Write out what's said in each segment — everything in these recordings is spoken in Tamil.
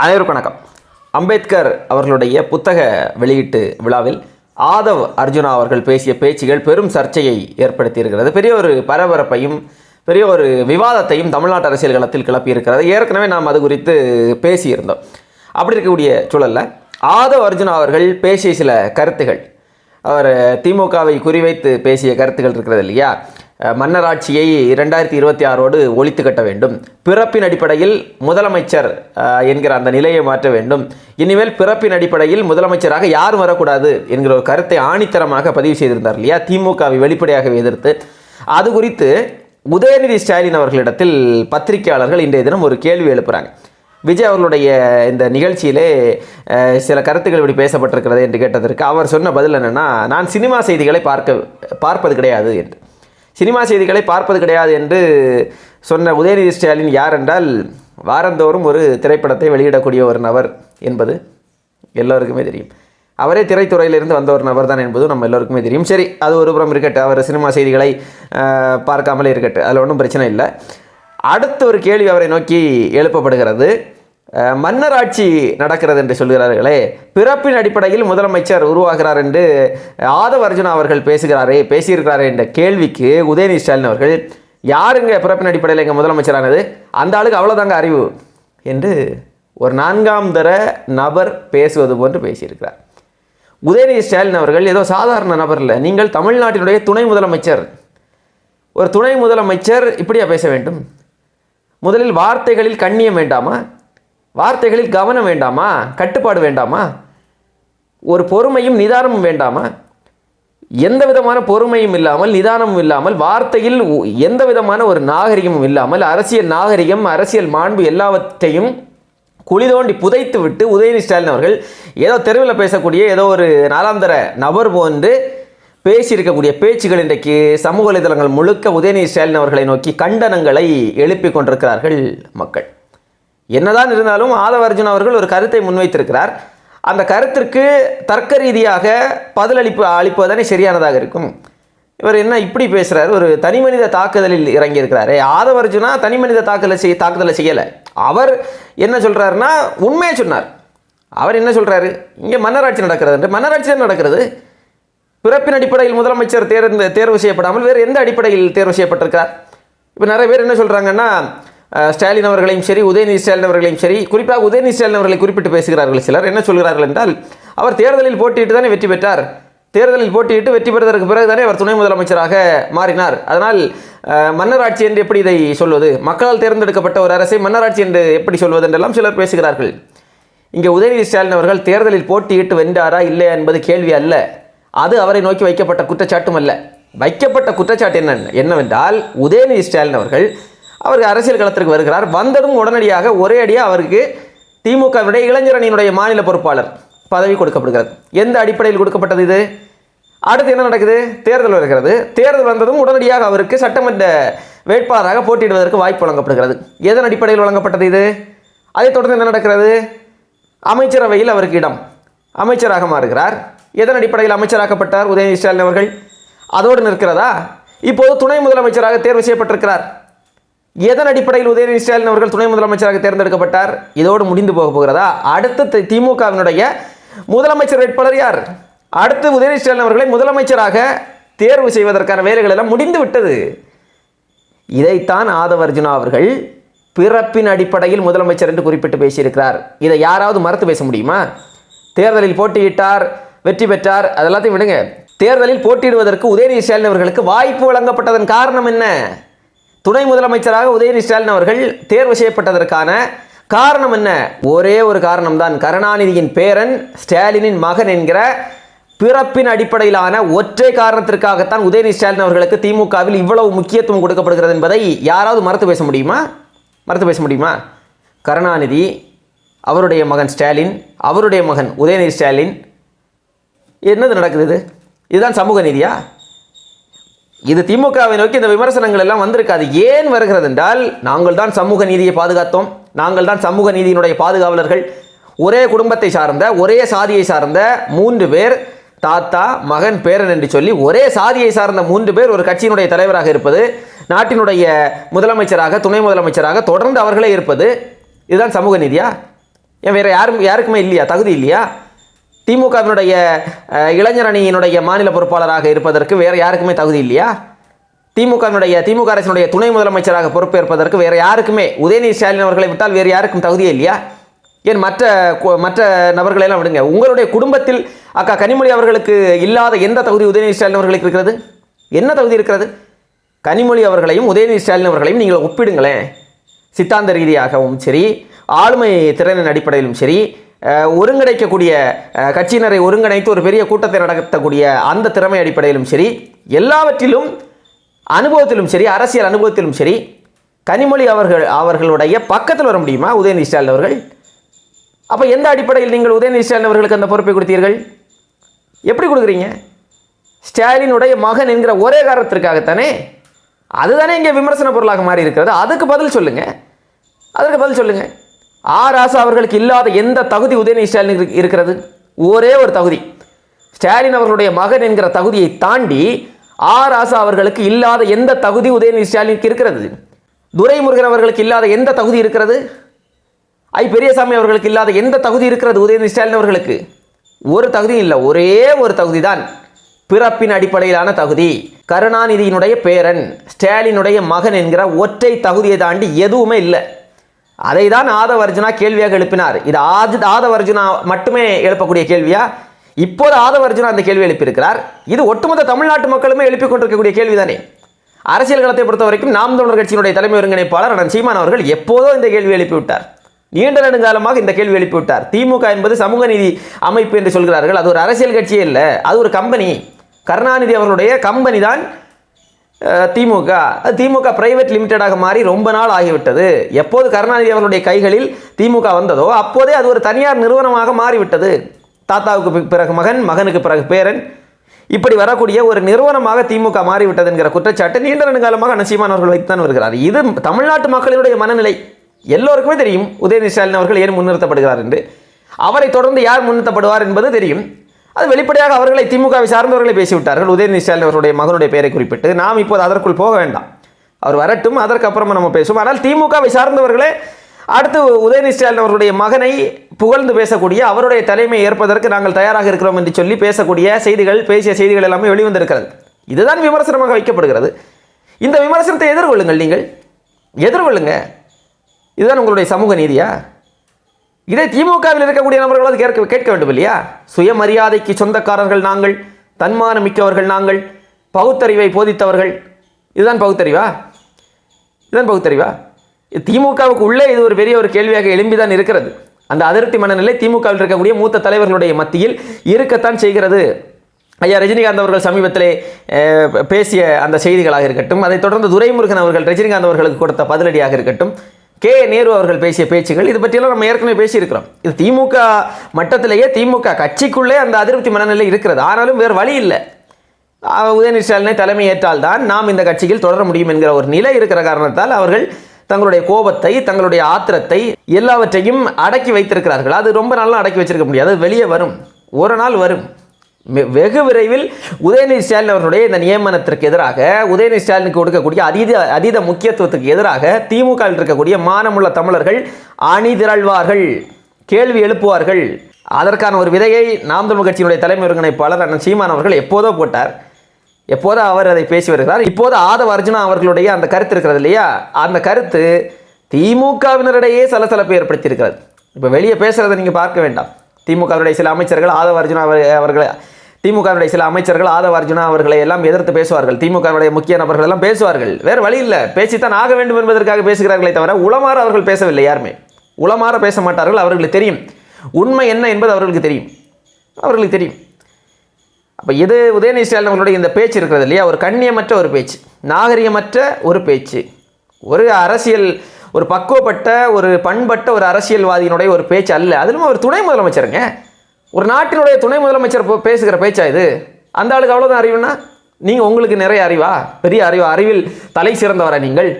அனைவருக்கும் வணக்கம். அம்பேத்கர் அவர்களுடைய புத்தக வெளியீட்டு விழாவில் ஆதவ் அர்ஜுனா அவர்கள் பேசிய பேச்சுகள் பெரும் சர்ச்சையை ஏற்படுத்தியிருக்கிறது. பெரிய ஒரு பரபரப்பையும் பெரிய ஒரு விவாதத்தையும் தமிழ்நாட்டு அரசியல் களத்தில் கிளப்பியிருக்கிறது. ஏற்கனவே நாம் அது குறித்து பேசியிருந்தோம். அப்படி இருக்கக்கூடிய சூழல்ல ஆதவ் அர்ஜுனா அவர்கள் பேசிய சில கருத்துகள். அவர் திமுகவை குறிவைத்து பேசிய கருத்துகள் இருக்கிறது இல்லையா? மன்னராட்சியை இரண்டாயிரத்தி இருபத்தி ஆறோடு ஒழித்து கட்ட வேண்டும். பிறப்பின் அடிப்படையில் முதலமைச்சர் என்கிற அந்த நிலையை மாற்ற வேண்டும். இனிமேல் பிறப்பின் அடிப்படையில் முதலமைச்சராக யாரும் வரக்கூடாது என்கிற ஒரு கருத்தை ஆணித்தரமாக பதிவு செய்திருந்தார் இல்லையா? திமுகவை வெளிப்படையாக எதிர்த்து. அது குறித்து உதயநிதி ஸ்டாலின் அவர்களிடத்தில் பத்திரிகையாளர்கள் இன்றைய தினம் ஒரு கேள்வி எழுப்புகிறாங்க விஜய் அவர்களுடைய இந்த நிகழ்ச்சியிலே சில கருத்துக்கள் இப்படி பேசப்பட்டிருக்கிறது என்று கேட்டதற்கு அவர் சொன்ன பதில் என்னென்னா நான் சினிமா செய்திகளை பார்க்க பார்ப்பது கிடையாது என்று. சினிமா செய்திகளை பார்ப்பது கிடையாது என்று சொன்ன உதயநிதி ஸ்டாலின் யார் என்றால் வாரந்தோறும் ஒரு திரைப்படத்தை வெளியிடக்கூடிய ஒரு நபர் என்பது எல்லோருக்குமே தெரியும். அவரே திரைத்துறையிலிருந்து வந்த ஒரு நபர் தான் என்பதும் நம்ம எல்லோருக்குமே தெரியும். சரி அது ஒரு புறம் இருக்கட்டும். அவர் சினிமா செய்திகளை பார்க்காமலே இருக்கட்டும். அதில் ஒன்றும் பிரச்சனை இல்லை. அடுத்த ஒரு கேள்வி அவரை நோக்கி எழுப்பப்படுகிறது. மன்னராட்சி நடக்கிறது என்று சொல்கிறார்களே பிறப்பின் அடிப்படையில் முதலமைச்சர் உருவாகிறார் என்று ஆதவ அர்ஜுனா அவர்கள் பேசுகிறாரே பேசியிருக்கிறாரே என்ற கேள்விக்கு உதயநிதி ஸ்டாலின் அவர்கள் யாருங்க பிறப்பின் அடிப்படையில் எங்கள் முதலமைச்சரானது? அந்த ஆளுக்கு அவ்வளோதாங்க அறிவு? என்று ஒரு நான்காம் தர நபர் பேசுவது போன்று பேசியிருக்கிறார். உதயநிதி ஸ்டாலின் அவர்கள் ஏதோ சாதாரண நபர் இல்லை நீங்கள் தமிழ்நாட்டினுடைய துணை முதலமைச்சர். ஒரு துணை முதலமைச்சர் இப்படியா பேச வேண்டும்? முதலில் வார்த்தைகளில் கண்ணியம் வேண்டாமா? வார்த்தைகளில் கவனம் வேண்டாமா? கட்டுப்பாடு வேண்டாமா? ஒரு பொறுமையும் நிதானமும் வேண்டாமா? எந்த விதமான பொறுமையும் இல்லாமல் நிதானமும் இல்லாமல் வார்த்தையில் உ- எந்த விதமான ஒரு நாகரிகமும் இல்லாமல் அரசியல் நாகரிகம் அரசியல் மாண்பு எல்லாவற்றையும் குழி தோண்டி புதைத்து விட்டு உதயநிதி ஸ்டாலின் அவர்கள் ஏதோ தெருவில் பேசக்கூடிய ஏதோ ஒரு நாலாந்தர நபர் போன்று பேசியிருக்கக்கூடிய பேச்சுகள் இன்றைக்கு சமூக வலைதளங்கள் முழுக்க உதயநிதி ஸ்டாலின் அவர்களை நோக்கி கண்டனங்களை எழுப்பிக் கொண்டிருக்கிறார்கள் மக்கள். என்னதான் இருந்தாலும் ஆதவர்ஜுன் அவர்கள் ஒரு கருத்தை முன்வைத்திருக்கிறார். அந்த கருத்திற்கு தர்க்க ரீதியாக பதிலளிப்பு அளிப்பதுதானே சரியானதாக இருக்கும். இவர் என்ன இப்படி பேசுகிறார் ஒரு தனி மனித தாக்குதலில் இறங்கியிருக்கிறாரு. ஆதவர்ஜுனா தனி மனித தாக்குதலை செய்ய தாக்குதலை செய்யலை. அவர் என்ன சொல்கிறாருன்னா உண்மையை சொன்னார். அவர் என்ன சொல்கிறாரு இங்கே மன்னராட்சி நடக்கிறது என்று. மன்னராட்சி தான் நடக்கிறது. பிறப்பின் அடிப்படையில் முதலமைச்சர் தேர்ந்து தேர்வு செய்யப்படாமல் வேறு எந்த அடிப்படையில் தேர்வு செய்யப்பட்டிருக்கார் இப்போ நிறைய பேர் என்ன சொல்கிறாங்கன்னா ஸ்டாலின் அவர்களையும் சரி உதயநிதி ஸ்டாலின் அவர்களையும் சரி குறிப்பாக உதயநிதி ஸ்டாலின் அவர்களை குறிப்பிட்டு பேசுகிறார்கள் சிலர். என்ன சொல்கிறார்கள் என்றால் அவர் தேர்தலில் போட்டியிட்டு தானே வெற்றி பெற்றார். தேர்தலில் போட்டியிட்டு வெற்றி பெறுவதற்கு பிறகு தானே அவர் துணை முதலமைச்சராக மாறினார். அதனால் மன்னராட்சி என்று எப்படி இதை சொல்வது? மக்களால் தேர்ந்தெடுக்கப்பட்ட ஒரு அரசை மன்னராட்சி என்று எப்படி சொல்வது என்றெல்லாம் சிலர் பேசுகிறார்கள். இங்கே உதயநிதி ஸ்டாலின் அவர்கள் தேர்தலில் போட்டியிட்டு வென்றாரா இல்லையா என்பது கேள்வி அல்ல. அது அவரை நோக்கி வைக்கப்பட்ட குற்றச்சாட்டும் அல்ல. வைக்கப்பட்ட குற்றச்சாட்டு என்ன என்னவென்றால் உதயநிதி ஸ்டாலின் அவர்கள் அவர் அரசியல் களத்திற்கு வருகிறார். வந்ததும் உடனடியாக ஒரே அடியாக அவருக்கு திமுகவினுடைய இளைஞரணியினுடைய மாநில பொறுப்பாளர் பதவி கொடுக்கப்படுகிறது. எந்த அடிப்படையில் கொடுக்கப்பட்டது இது? அடுத்து என்ன நடக்குது? தேர்தல் வருகிறது. தேர்தல் வந்ததும் உடனடியாக அவருக்கு சட்டமன்ற வேட்பாளராக போட்டியிடுவதற்கு வாய்ப்பு வழங்கப்படுகிறது. எதன் அடிப்படையில் வழங்கப்பட்டது இது? அதைத் தொடர்ந்து என்ன நடக்கிறது? அமைச்சரவையில் அவருக்கு இடம். அமைச்சராக மாறுகிறார். எதன் அடிப்படையில் அமைச்சராக்கப்பட்டார்? உதயநிதி ஸ்டாலின் அவர்கள். அதோடு நிற்கிறதா? இப்போது துணை முதலமைச்சராக தேர்வு செய்யப்பட்டிருக்கிறார். எதன் அடிப்படையில் உதயநிதி ஸ்டாலின் அவர்கள் துணை முதலமைச்சராக தேர்ந்தெடுக்கப்பட்டார்? இதோடு முடிந்து போக போகிறதா? அடுத்த திமுகவினுடைய முதலமைச்சர் வேட்பாளர் யார்? அடுத்து உதயநிதி ஸ்டாலின் அவர்களை முதலமைச்சராக தேர்வு செய்வதற்கான வேலைகள் எல்லாம் முடிந்து விட்டது. இதைத்தான் ஆதவ அர்ஜுனா அவர்கள் பிறப்பின் அடிப்படையில் முதலமைச்சர் என்று குறிப்பிட்டு பேசியிருக்கிறார். இதை யாராவது மறுத்து பேச முடியுமா? தேர்தலில் போட்டியிட்டார் வெற்றி பெற்றார் அதெல்லாத்தையும் விடுங்க. தேர்தலில் போட்டியிடுவதற்கு உதயநிதி ஸ்டாலின் அவர்களுக்கு வாய்ப்பு வழங்கப்பட்டதன் காரணம் என்ன? துணை முதலமைச்சராக உதயநிதி ஸ்டாலின் அவர்கள் தேர்வு செய்யப்பட்டதற்கான காரணம் என்ன? ஒரே ஒரு காரணம்தான். கருணாநிதியின் பேரன் ஸ்டாலினின் மகன் என்கிற பிறப்பின் அடிப்படையிலான ஒற்றை காரணத்திற்காகத்தான் உதயநிதி ஸ்டாலின் அவர்களுக்கு திமுகவில் இவ்வளவு முக்கியத்துவம் கொடுக்கப்படுகிறது என்பதை யாராவது மறுத்து பேச முடியுமா? மறுத்து பேச முடியுமா? கருணாநிதி அவருடைய மகன் ஸ்டாலின் அவருடைய மகன் உதயநிதி ஸ்டாலின். என்னது நடக்குது இது? இதுதான் சமூக நீதியா? இது திமுகவை நோக்கி இந்த விமர்சனங்கள் எல்லாம் வந்திருக்காது. ஏன் வருகிறது என்றால் நாங்கள் தான் சமூக நீதியை பாதுகாத்தோம். நாங்கள் தான் சமூக நீதியினுடைய பாதுகாவலர்கள். ஒரே குடும்பத்தை சார்ந்த ஒரே சாதியை சார்ந்த மூன்று பேர் தாத்தா மகன் பேரன் என்று சொல்லி ஒரே சாதியை சார்ந்த மூன்று பேர் ஒரு கட்சியினுடைய தலைவராக இருப்பது நாட்டினுடைய முதலமைச்சராக துணை முதலமைச்சராக தொடர்ந்து அவர்களே இருப்பது இதுதான் சமூக நீதியா? ஏன் வேறு யாரும் யாருக்குமே இல்லையா? தகுதி இல்லையா? திமுகவினுடைய இளைஞரணியினுடைய இளைஞர் அணியினுடைய மாநில பொறுப்பாளராக இருப்பதற்கு வேறு யாருக்குமே தகுதி இல்லையா? திமுகவினுடைய திமுக அரசினுடைய துணை முதலமைச்சராக பொறுப்பேற்பதற்கு வேறு யாருக்குமே உதயநிதி ஸ்டாலின் அவர்களை விட்டால் வேறு யாருக்கும் தகுதியே இல்லையா? ஏன் மற்ற மற்ற நபர்களையெல்லாம் விடுங்க. உங்களுடைய குடும்பத்தில் அக்கா கனிமொழி அவர்களுக்கு இல்லாத எந்த தகுதி உதயநிதி ஸ்டாலின் அவர்களுக்கு இருக்கிறது? என்ன தகுதி இருக்கிறது? கனிமொழி அவர்களையும் உதயநிதி ஸ்டாலின் அவர்களையும் நீங்கள் ஒப்பிடுங்களேன். சித்தாந்த ரீதியாகவும் சரி ஆளுமை திறனின் அடிப்படையிலும் சரி ஒருங்கிணைக்கக்கூடிய கட்சியினரை ஒருங்கிணைத்து ஒரு பெரிய கூட்டத்தை நடத்தக்கூடிய அந்த திறமை அடிப்படையிலும் சரி எல்லாவற்றிலும் அனுபவத்திலும் சரி அரசியல் அனுபவத்திலும் சரி கனிமொழி அவர்கள் அவர்களுடைய பக்கத்தில் வர முடியுமா? உதயநிதி ஸ்டாலின் அவர்கள்? அப்போ எந்த அடிப்படையில் நீங்கள் உதயநிதி ஸ்டாலின் அவர்களுக்கு அந்த பொறுப்பை கொடுத்தீர்கள்? எப்படி கொடுக்குறீங்க? ஸ்டாலினுடைய மகன் என்கிற ஒரே காரணத்திற்காகத்தானே? அதுதானே இங்கே விமர்சன பொருளாக மாறி இருக்கிறது அதுக்கு பதில் சொல்லுங்கள் அதற்கு பதில் சொல்லுங்கள் ஆர் ராசா அவர்களுக்கு இல்லாத எந்த தகுதி உதயநிதி ஸ்டாலினுக்கு இருக்கிறது? ஒரே ஒரு தகுதி. ஸ்டாலின் அவர்களுடைய மகன் என்கிற தகுதியை தாண்டி ஆர் ராசா அவர்களுக்கு இல்லாத எந்த தகுதி உதயநிதி ஸ்டாலினுக்கு இருக்கிறது? துரைமுருகன் அவர்களுக்கு இல்லாத எந்த தகுதி இருக்கிறது? ஐ. பெரியசாமி அவர்களுக்கு இல்லாத எந்த தகுதி இருக்கிறது உதயநிதி ஸ்டாலின் அவர்களுக்கு? ஒரு தகுதியும் இல்லை ஒரே ஒரு தகுதி தான் பிறப்பின் அடிப்படையிலான தகுதி. கருணாநிதியினுடைய பேரன் ஸ்டாலினுடைய மகன் என்கிற ஒற்றை தகுதியை தாண்டி எதுவுமே இல்லை. அதை தான் ஆதவர்ஜுனா கேள்வியாக எழுப்பினார். இது ஆதி ஆதவர்ஜுனா மட்டுமே எழுப்பக்கூடிய கேள்வியா? இப்போது ஆதவர்ஜுனா அந்த கேள்வி எழுப்பியிருக்கிறார். இது ஒட்டுமொத்த தமிழ்நாட்டு மக்களுமே எழுப்பிக் கொண்டிருக்கக்கூடிய கேள்விதானே. அரசியல் களத்தை பொறுத்த வரைக்கும் நாம் தமிழர் கட்சியினுடைய தலைமை ஒருங்கிணைப்பாளர் அண்ணன் சீமான் அவர்கள் எப்போதோ இந்த கேள்வி எழுப்பிவிட்டார். நீண்ட நெடுங்காலமாக இந்த கேள்வி எழுப்பிவிட்டார். திமுக என்பது சமூக நீதி அமைப்பு என்று சொல்கிறார்கள். அது ஒரு அரசியல் கட்சியே இல்லை. அது ஒரு கம்பெனி. கருணாநிதி அவர்களுடைய கம்பெனி தான் திமுக. திமுக பிரைவேட் லிமிடெடாக மாறி ரொம்ப நாள் ஆகிவிட்டது. எப்போது கருணாநிதி அவர்களுடைய கைகளில் திமுக வந்ததோ அப்போதே அது ஒரு தனியார் நிறுவனமாக மாறிவிட்டது. தாத்தாவுக்கு பிறகு மகன் மகனுக்கு பிறகு பேரன். இப்படி வரக்கூடிய ஒரு நிறுவனமாக திமுக மாறிவிட்டது என்கிற குற்றச்சாட்டு நீண்ட நெடுங்காலமாக நசீமான் அவர்கள் வைத்துத்தான் வருகிறார். இது தமிழ்நாட்டு மக்களினுடைய மனநிலை. எல்லோருக்குமே தெரியும். உதயநிதி ஸ்டாலின் அவர்கள் ஏன் முன்னிறுத்தப்படுகிறார் என்று. அவரை தொடர்ந்து யார் முன்னிறுத்தப்படுவார் என்பது தெரியும். அது வெளிப்படையாக அவர்களை திமுகவை சார்ந்தவர்களை பேசிவிட்டார்கள். உதயநிதி ஸ்டாலின் அவருடைய மகனுடைய பெயரை குறிப்பிட்டு. நாம் இப்போது அதற்குள் போக வேண்டாம். அவர் வரட்டும் அதற்கு அப்புறமா நம்ம பேசுவோம். ஆனால் திமுகவை சார்ந்தவர்களே அடுத்து உதயநிதி ஸ்டாலின் அவருடைய மகனை புகழ்ந்து பேசக்கூடிய அவருடைய தலைமை ஏற்பதற்கு நாங்கள் தயாராக இருக்கிறோம் என்று சொல்லி பேசக்கூடிய செய்திகள் பேசிய செய்திகள் எல்லாமே வெளிவந்திருக்கிறது. இதுதான் விமர்சனமாக வைக்கப்படுகிறது. இந்த விமர்சனத்தை எதிர்கொள்ளுங்கள் நீங்கள். எதிர்கொள்ளுங்க. இதுதான் உங்களுடைய சமூக நீதியா? இதை திமுகவில் இருக்கக்கூடிய நபர்களாவது கேட்க கேட்க வேண்டும் இல்லையா? சுயமரியாதைக்கு சொந்தக்காரர்கள் நாங்கள் தன்மானம் மிக்கவர்கள் நாங்கள் பகுத்தறிவை போதித்தவர்கள். இதுதான் பகுத்தறிவா? இதுதான் பகுத்தறிவா? இது திமுகவுக்கு உள்ளே இது ஒரு பெரிய ஒரு கேள்வியாக எழும்பிதான் இருக்கிறது. அந்த அதிருப்தி மனநிலை திமுகவில் இருக்கக்கூடிய மூத்த தலைவர்களுடைய மத்தியில் இருக்கத்தான் செய்கிறது. ஐயா ரஜினிகாந்த் அவர்கள் சமீபத்திலே பேசிய அந்த செய்திகளாக இருக்கட்டும் அதைத் தொடர்ந்து துரைமுருகன் அவர்கள் ரஜினிகாந்த் அவர்களுக்கு கொடுத்த பதிலடியாக இருக்கட்டும் கே நேரு அவர்கள் பேசிய பேச்சுகள் இது பற்றியெல்லாம் நம்ம ஏற்கனவே பேசியிருக்கிறோம். இது திமுக மட்டத்திலேயே திமுக கட்சிக்குள்ளே அந்த அதிருப்தி மனநிலை இருக்கிறது. ஆனாலும் வேறு வழி இல்லை. உதயநிதி ஸ்டாலினை தலைமை தான் நாம் இந்த கட்சியில் தொடர முடியும் என்கிற ஒரு நிலை இருக்கிற காரணத்தால் அவர்கள் தங்களுடைய கோபத்தை தங்களுடைய ஆத்திரத்தை எல்லாவற்றையும் அடக்கி வைத்திருக்கிறார்கள். அது ரொம்ப நாளாக அடக்கி வச்சிருக்க முடியாது. வெளியே வரும். ஒரு நாள் வரும். வெகு விரைவில் உதயநிதி ஸ்டாலின் அவர்களுடைய இந்த நியமனத்திற்கு எதிராக உதயநிதி ஸ்டாலினுக்கு கொடுக்கக்கூடிய அதீத அதீத முக்கியத்துவத்துக்கு எதிராக திமுகவில் இருக்கக்கூடிய மானமுள்ள தமிழர்கள் அணிதிரள்வார்கள் கேள்வி எழுப்புவார்கள். அதற்கான ஒரு விதையை நாம் தமிழ் கட்சியினுடைய தலைமை ஒருங்கிணைப்பாளர் அண்ணன் சீமான் அவர்கள் எப்போதோ போட்டார். எப்போதோ அவர் அதை பேசி வருகிறார். இப்போது ஆதவ அர்ஜுனா அவர்களுடைய அந்த கருத்து இருக்கிறது இல்லையா? அந்த கருத்து திமுகவினரிடையே சலசலப்பை ஏற்படுத்தியிருக்கிறது. இப்போ வெளியே பேசுகிறத நீங்கள் பார்க்க வேண்டாம். திமுகவுடைய சில அமைச்சர்கள் ஆதவ அர்ஜுனா அவர்களை திமுகவினுடைய சில அமைச்சர்கள் ஆதவ அர்ஜுனா அவர்களை எல்லாம் எதிர்த்து பேசுவார்கள். திமுகவினுடைய முக்கிய நபர்கள் எல்லாம் பேசுவார்கள். வேறு வழி இல்லை. பேசித்தான் ஆக வேண்டும் என்பதற்காக பேசுகிறார்களே தவிர உளமாற அவர்கள் பேசவில்லை யாருமே. உளமாற பேச மாட்டார்கள். அவர்களுக்கு தெரியும். உண்மை என்ன என்பது அவர்களுக்கு தெரியும். அவர்களுக்கு தெரியும். அப்போ இது உதயநிதி ஸ்டாலின் அவர்களுடைய இந்த பேச்சு இருக்கிறது இல்லையா? ஒரு கண்ணியமற்ற ஒரு பேச்சு. நாகரிகமற்ற ஒரு பேச்சு. ஒரு அரசியல் ஒரு பக்குவப்பட்ட ஒரு பண்பட்ட ஒரு அரசியல்வாதியினுடைய ஒரு பேச்சு அல்ல. அதிலும் ஒரு துணை முதலமைச்சருங்க. ஒரு நாட்டினுடைய துணை முதலமைச்சர் பேசுகிற பேச்சா இது? அந்த ஆளுக்கு அவ்வளோதான் அறிவுனா நீங்கள் உங்களுக்கு நிறைய அறிவா? பெரிய அறிவா? அறிவில் தலை சிறந்தவரா நீங்கள்?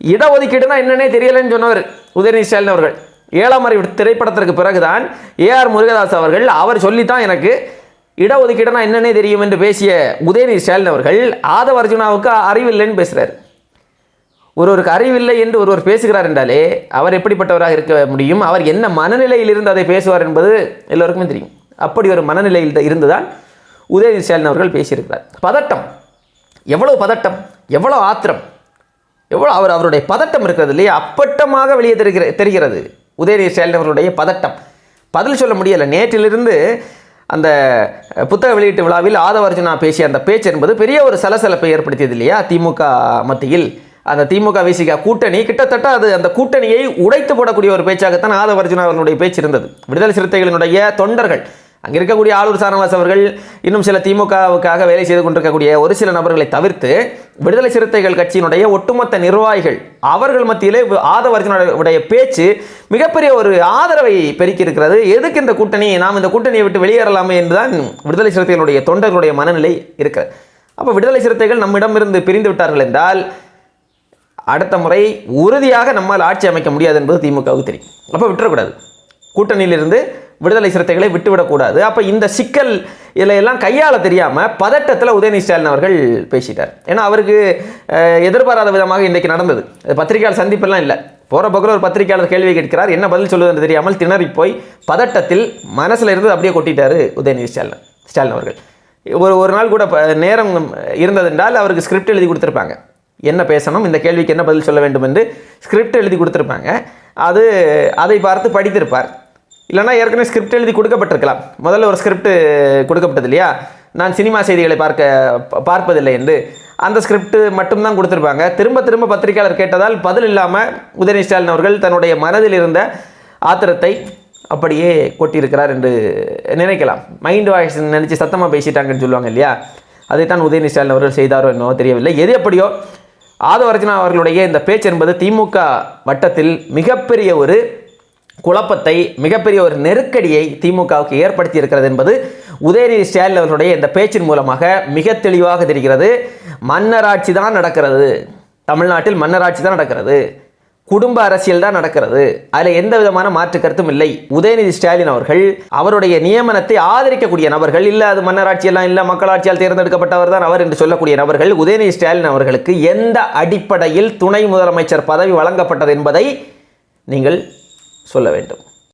இடஒதுக்கீடுனா என்னன்னே தெரியலன்னு சொன்னவர் உதயநிதி ஸ்டாலின் அவர்கள். ஏழாம் அறிவு திரைப்படத்திற்கு பிறகுதான் ஏஆர் முருகதாஸ் அவர்கள் அவர் சொல்லித்தான் எனக்கு இடஒதுக்கீடுனா என்னன்னே தெரியும் என்று பேசிய உதயநிதி ஸ்டாலின் அவர்கள் ஆதவ அர்ஜுனாவுக்கு அறிவில்லைன்னு பேசுகிறார் ஒருவருக்கு அறிவில்லை என்று ஒருவர் பேசுகிறார் என்றாலே அவர் எப்படிப்பட்டவராக இருக்க முடியும்? அவர் என்ன மனநிலையில் இருந்து அதை பேசுவார் என்பது எல்லோருக்குமே தெரியும். அப்படி ஒரு மனநிலையில் இருந்துதான் உதயநிதி ஸ்டாலின் அவர்கள் பேசியிருக்கிறார். பதட்டம். எவ்வளவு பதட்டம்? எவ்வளோ ஆத்திரம்? எவ்வளோ அவர் அவருடைய பதட்டம் இருக்கிறது இல்லையா? அப்பட்டமாக வெளியே தெரிகிற தெரிகிறது உதயநிதி ஸ்டாலின் அவர்களுடைய பதட்டம். பதில் சொல்ல முடியலை. நேற்றிலிருந்து அந்த புத்தக வெளியீட்டு விழாவில் ஆதவர்ஜுனா பேசிய அந்த பேச்சு என்பது பெரிய ஒரு சலசலப்பை ஏற்படுத்தியது இல்லையா? திமுக மத்தியில். அந்த திமுக விசிக கூட்டணி கிட்டத்தட்ட அது அந்த கூட்டணியை உடைத்து போடக்கூடிய ஒரு பேச்சாகத்தான் ஆதவர்ஜுனா அவர்களுடைய பேச்சு இருந்தது. விடுதலை சிறுத்தைகளினுடைய தொண்டர்கள் அங்கே இருக்கக்கூடிய ஆளூர் சாரவாஸ் அவர்கள் இன்னும் சில திமுகவுக்காக வேலை செய்து கொண்டிருக்கக்கூடிய ஒரு சில நபர்களை தவிர்த்து விடுதலை சிறுத்தைகள் கட்சியினுடைய ஒட்டுமொத்த நிர்வாகிகள் அவர்கள் மத்தியிலே ஆதவர்ஜனுடைய பேச்சு மிகப்பெரிய ஒரு ஆதரவை பெருக்கி இருக்கிறது எதுக்கு இந்த கூட்டணி? நாம் இந்த கூட்டணியை விட்டு வெளியேறலாமே என்றுதான் விடுதலை சிறுத்தைகளுடைய தொண்டர்களுடைய மனநிலை இருக்கிறது. அப்போ விடுதலை சிறுத்தைகள் நம்மிடமிருந்து பிரிந்து விட்டார்கள் என்றால் அடுத்த முறை உறுதியாக நம்மால் ஆட்சி அமைக்க முடியாது என்பது திமுகவுக்கு தெரியும். அப்போ விட்டுறக்கூடாது. கூட்டணியிலிருந்து விடுதலை சிறுத்தைகளை விட்டுவிடக்கூடாது. அப்போ இந்த சிக்கல் இதில் எல்லாம் கையாள தெரியாமல் பதட்டத்தில் உதயநிதி ஸ்டாலின் அவர்கள் பேசிட்டார். ஏன்னா அவருக்கு எதிர்பாராத விதமாக இன்றைக்கு நடந்தது. பத்திரிகையாளர் சந்திப்பெல்லாம் இல்லை. போகிற பக்கம் ஒரு பத்திரிகையாளர் கேள்வி கேட்கிறார். என்ன பதில் சொல்லுவது என்று தெரியாமல் திணறி போய் பதட்டத்தில் மனசில் இருந்து அப்படியே கொட்டிட்டார் உதயநிதி ஸ்டாலின் ஸ்டாலின் அவர்கள். ஒரு ஒரு நாள் கூட நேரம் இருந்ததென்றால் அவருக்கு ஸ்கிரிப்ட் எழுதி கொடுத்துருப்பாங்க. என்ன பேசணும் இந்த கேள்விக்கு என்ன பதில் சொல்ல வேண்டும் என்று ஸ்கிரிப்ட் எழுதி கொடுத்துருப்பாங்க. அது அதை பார்த்து படித்திருப்பார். இல்லைன்னா ஏற்கனவே ஸ்கிரிப்ட் எழுதி கொடுக்கப்பட்டிருக்கலாம். முதல்ல ஒரு ஸ்கிரிப்ட் கொடுக்கப்பட்டது இல்லையா? நான் சினிமா செய்திகளை பார்க்க ப- பார்ப்பதில்லை என்று. அந்த ஸ்கிரிப்ட் மட்டும்தான் கொடுத்துருப்பாங்க. திரும்ப திரும்ப பத்திரிகையாளர் கேட்டதால் பதில் இல்லாமல் உதயநிதி ஸ்டாலின் அவர்கள் தன்னுடைய மனதில் இருந்த ஆத்திரத்தை அப்படியே கொட்டியிருக்கிறார் என்று நினைக்கலாம். மைண்ட் வாய்ஸ் நினச்சி சத்தமாக பேசிட்டாங்கன்னு சொல்லுவாங்க இல்லையா? அதைத்தான் உதயநிதி ஸ்டாலின் அவர்கள் செய்தாரோ என்னவோ தெரியவில்லை. எது எப்படியோ ஆதவர்ஜனா அவர்களுடைய இந்த பேச்சு என்பது திமுக வட்டத்தில் மிகப்பெரிய ஒரு குழப்பத்தை மிகப்பெரிய ஒரு நெருக்கடியை திமுகவுக்கு ஏற்படுத்தி இருக்கிறது என்பது உதயநிதி ஸ்டாலின் அவர்களுடைய இந்த பேச்சின் மூலமாக மிக தெளிவாக தெரிகிறது. மன்னராட்சி தான் நடக்கிறது. தமிழ்நாட்டில் மன்னராட்சி தான் நடக்கிறது. குடும்ப அரசியல் தான் நடக்கிறது. அதில் எந்த விதமான மாற்று கருத்தும் இல்லை. உதயநிதி ஸ்டாலின் அவர்கள் அவருடைய நியமனத்தை ஆதரிக்கக்கூடிய நபர்கள் இல்லை அது மன்னராட்சியெல்லாம் இல்லை மக்களாட்சியால் தேர்ந்தெடுக்கப்பட்டவர் தான் அவர் என்று சொல்லக்கூடிய நபர்கள் உதயநிதி ஸ்டாலின் அவர்களுக்கு எந்த அடிப்படையில் துணை முதலமைச்சர் பதவி வழங்கப்பட்டது என்பதை நீங்கள் சொல்ல வேண்டும்.